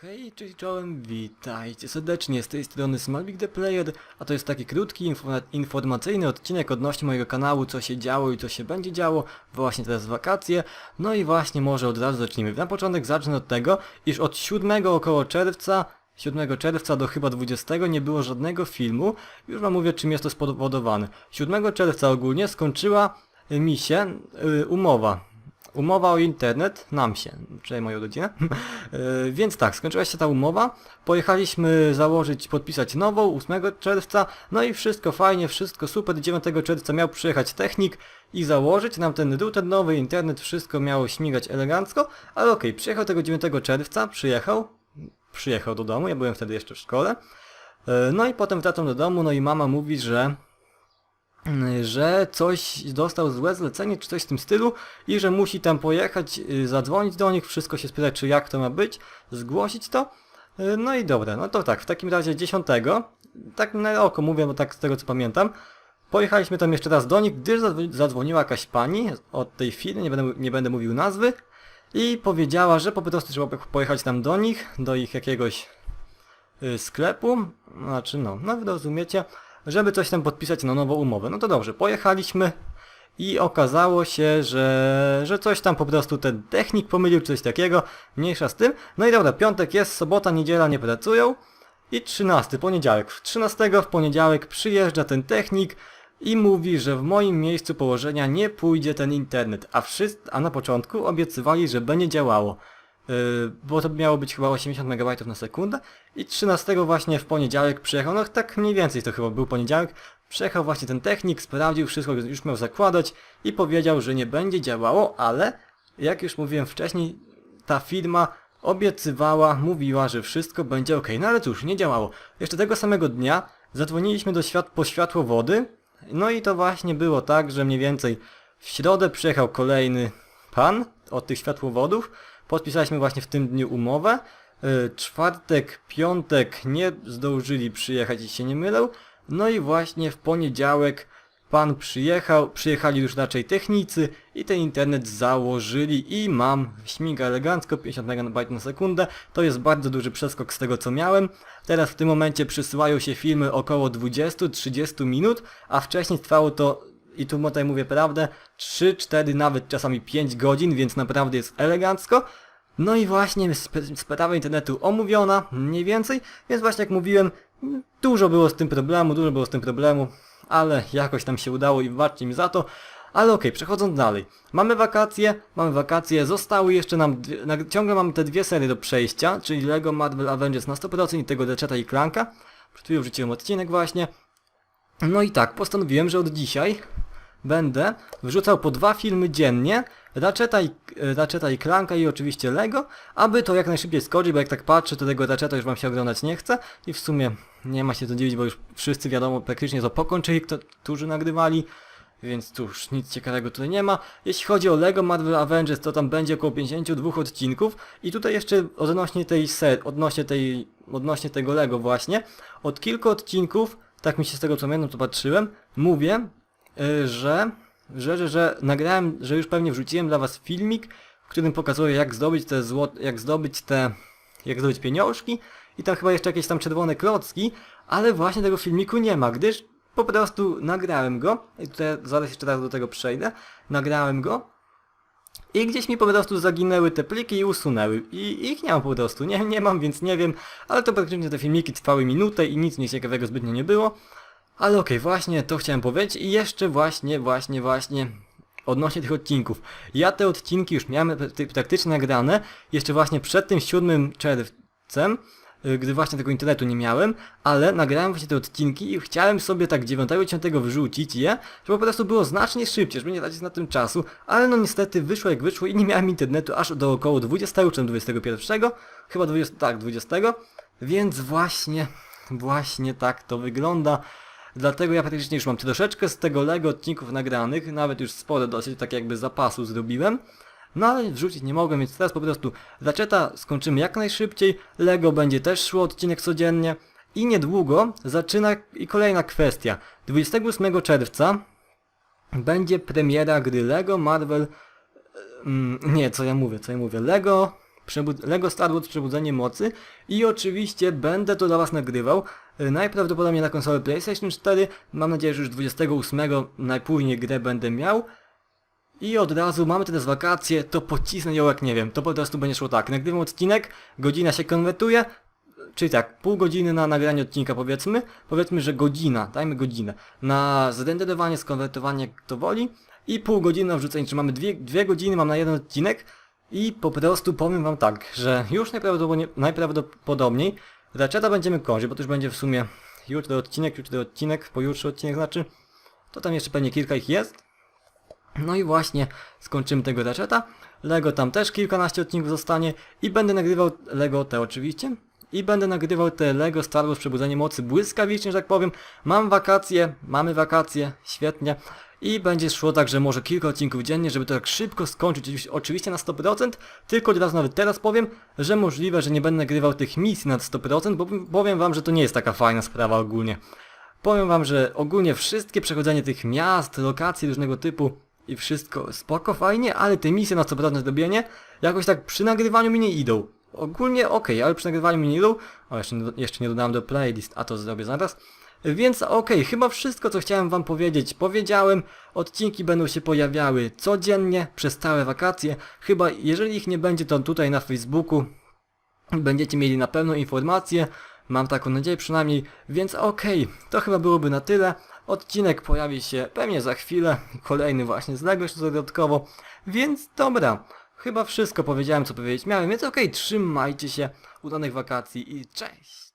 Hej, cześć czołem, witajcie serdecznie, z tej strony Smallbig the Player, a to jest taki krótki, informa- informacyjny odcinek odnośnie mojego kanału, co się działo i co się będzie działo, właśnie teraz wakacje, no i właśnie może od razu zacznijmy. Na początek zacznę od tego, iż od 7 około czerwca, 7 czerwca do chyba 20 nie było żadnego filmu, już wam mówię czym jest to spowodowane. 7 czerwca ogólnie skończyła mi się y, umowa, Umowa o internet nam się, czyli moją rodzinę. Więc tak, skończyła się ta umowa. Pojechaliśmy założyć, podpisać nową 8 czerwca. No i wszystko fajnie, wszystko super. 9 czerwca miał przyjechać technik i założyć nam ten router nowy, internet, wszystko miało śmigać elegancko. Ale okej, przyjechał tego 9 czerwca, przyjechał. Przyjechał do domu, ja byłem wtedy jeszcze w szkole. Yy, No i potem wracam do domu, no i mama mówi, że że coś dostał złe zlecenie, czy coś w tym stylu i że musi tam pojechać, y, zadzwonić do nich, wszystko się spytać, czy jak to ma być, zgłosić to. Y, No i dobra, no to tak, w takim razie 10, tak na oko mówię, bo tak z tego co pamiętam, pojechaliśmy tam jeszcze raz do nich, gdyż zadzwo- zadzwoniła jakaś pani od tej firmy, nie będę, nie będę mówił nazwy, i powiedziała, że po prostu trzeba po- pojechać tam do nich, do ich jakiegoś y, sklepu, znaczy no, no rozumiecie, żeby coś tam podpisać na nową umowę. No to dobrze, pojechaliśmy i okazało się, że, że coś tam po prostu ten technik pomylił, czy coś takiego, mniejsza z tym. No i dobra, piątek jest, sobota, niedziela nie pracują i 13, poniedziałek. 13 w poniedziałek przyjeżdża ten technik i mówi, że w moim miejscu położenia nie pójdzie ten internet, a, wszyscy, a na początku obiecywali, że będzie działało. Yy, bo to miało być chyba 80 MB na sekundę i 13 właśnie w poniedziałek przyjechał, no tak mniej więcej to chyba był poniedziałek, przyjechał właśnie ten technik, sprawdził wszystko, już miał zakładać i powiedział, że nie będzie działało, ale jak już mówiłem wcześniej, ta firma obiecywała, mówiła, że wszystko będzie ok, no ale cóż, nie działało. Jeszcze tego samego dnia zadzwoniliśmy do świat po światło wody, no i to właśnie było tak, że mniej więcej w środę przyjechał kolejny pan od tych światłowodów, podpisaliśmy właśnie w tym dniu umowę, Yy, czwartek, piątek nie zdążyli przyjechać, jeśli się nie mylę, no i właśnie w poniedziałek pan przyjechał, przyjechali już raczej technicy i ten internet założyli i mam, śmiga elegancko, 50 MB na sekundę, to jest bardzo duży przeskok z tego co miałem. Teraz w tym momencie przysyłają się filmy około 20-30 minut, a wcześniej trwało to, i tu tutaj mówię prawdę, 3-4, nawet czasami 5 godzin, więc naprawdę jest elegancko. No i właśnie sp- sprawa internetu omówiona, mniej więcej, więc właśnie jak mówiłem, dużo było z tym problemu, dużo było z tym problemu, ale jakoś tam się udało i wybaczcie mi za to. Ale okej, przechodząc dalej. Mamy wakacje, mamy wakacje, zostały jeszcze nam, ciągle mamy te dwie serie do przejścia, czyli Lego Marvel Avengers na 100% i tego Ratcheta i Clanka. Przed chwilą wrzuciłem odcinek właśnie. No i tak, postanowiłem, że od dzisiaj będę wrzucał po dwa filmy dziennie, Ratcheta i, Ratcheta i Clanka i oczywiście Lego, aby to jak najszybciej skoczyć, bo jak tak patrzę, to tego Ratcheta już wam się oglądać nie chce i w sumie nie ma się co dziwić, bo już wszyscy wiadomo praktycznie to pokończyli, którzy nagrywali, więc cóż, nic ciekawego tutaj nie ma. Jeśli chodzi o Lego Marvel Avengers, to tam będzie około 52 odcinków i tutaj jeszcze odnośnie tej ser, odnośnie tej, odnośnie tego Lego właśnie, od kilku odcinków, tak mi się z tego co pamiętam, to patrzyłem, mówię, że, że, że, że nagrałem, że już pewnie wrzuciłem dla was filmik, w którym pokazuję jak zdobyć te zło, jak zdobyć te, jak zdobyć pieniążki. I tam chyba jeszcze jakieś tam czerwone klocki, ale właśnie tego filmiku nie ma, gdyż po prostu nagrałem go. I tutaj zaraz jeszcze raz do tego przejdę, nagrałem go. I gdzieś mi po prostu zaginęły te pliki i usunęły. I ich nie mam po prostu, nie, nie mam, więc nie wiem, ale to praktycznie te filmiki trwały minutę i nic nieciekawego zbytnio nie było. Ale okej, właśnie to chciałem powiedzieć i jeszcze właśnie, właśnie, właśnie odnośnie tych odcinków. Ja te odcinki już miałem pr- praktycznie nagrane jeszcze właśnie przed tym 7 czerwcem, y, gdy właśnie tego internetu nie miałem, ale nagrałem właśnie te odcinki i chciałem sobie tak 9-10 wrzucić je, żeby po prostu było znacznie szybciej, żeby nie tracić na tym czasu, ale no niestety wyszło jak wyszło i nie miałem internetu aż do około 20 czy 21, chyba 20, tak 20, więc właśnie, właśnie tak to wygląda. Dlatego ja praktycznie już mam troszeczkę z tego Lego odcinków nagranych, nawet już sporo dosyć, tak jakby zapasu zrobiłem. No ale wrzucić nie mogłem, więc teraz po prostu Ratcheta skończymy jak najszybciej, Lego będzie też szło odcinek codziennie i niedługo zaczyna i kolejna kwestia. 28 czerwca będzie premiera gry Lego Marvel... mm, nie, co ja mówię, co ja mówię, Lego Lego Star Wars Przebudzenie Mocy i oczywiście będę to dla Was nagrywał. Y, Najprawdopodobniej na konsolę PlayStation 4. Mam nadzieję, że już 28 najpóźniej grę będę miał. I od razu mamy teraz wakacje, to pocisnę ją jak nie wiem, to po prostu będzie szło tak. Nagrywam odcinek, godzina się konwertuje, czyli tak, pół godziny na nagranie odcinka powiedzmy, powiedzmy, że godzina, dajmy godzinę, na zrenderowanie, skonwertowanie jak to woli i pół godziny na wrzucenie, czy mamy dwie, dwie godziny, mam na jeden odcinek i po prostu powiem wam tak, że już najprawdopodobniej, najprawdopodobniej Ratcheta będziemy kończyć, bo to już będzie w sumie jutro odcinek, jutro odcinek, pojutrze odcinek znaczy, to tam jeszcze pewnie kilka ich jest, no i właśnie skończymy tego Ratcheta. Lego tam też kilkanaście odcinków zostanie i będę nagrywał Lego te oczywiście. I będę nagrywał te Lego Star Wars Przebudzenie Mocy błyskawicznie, że tak powiem. Mam wakacje, mamy wakacje, świetnie. I będzie szło tak, że może kilka odcinków dziennie, żeby to tak szybko skończyć, Oczywiście- na 100%, tylko od razu nawet teraz powiem, że możliwe, że nie będę nagrywał tych misji na 100%, bo powiem wam, że to nie jest taka fajna sprawa ogólnie. Powiem wam, że ogólnie wszystkie przechodzenie tych miast, lokacji różnego typu i wszystko spoko, fajnie, ale te misje na 100% zrobienie jakoś tak przy nagrywaniu mi nie idą. Ogólnie okej, ale przy nagrywaniu mi nie idą. O, jeszcze, jeszcze nie dodałem do playlist, a to zrobię zaraz. Więc okej, chyba wszystko co chciałem wam powiedzieć powiedziałem. Odcinki będą się pojawiały codziennie przez całe wakacje. Chyba jeżeli ich nie będzie to tutaj na Facebooku Będziecie mieli na pewno informacje, mam taką nadzieję przynajmniej, więc okej, to chyba byłoby na tyle. Odcinek pojawi się pewnie za chwilę, kolejny właśnie z Lego dodatkowo, więc dobra, chyba wszystko powiedziałem co powiedzieć miałem, więc okej, trzymajcie się, udanych wakacji i cześć!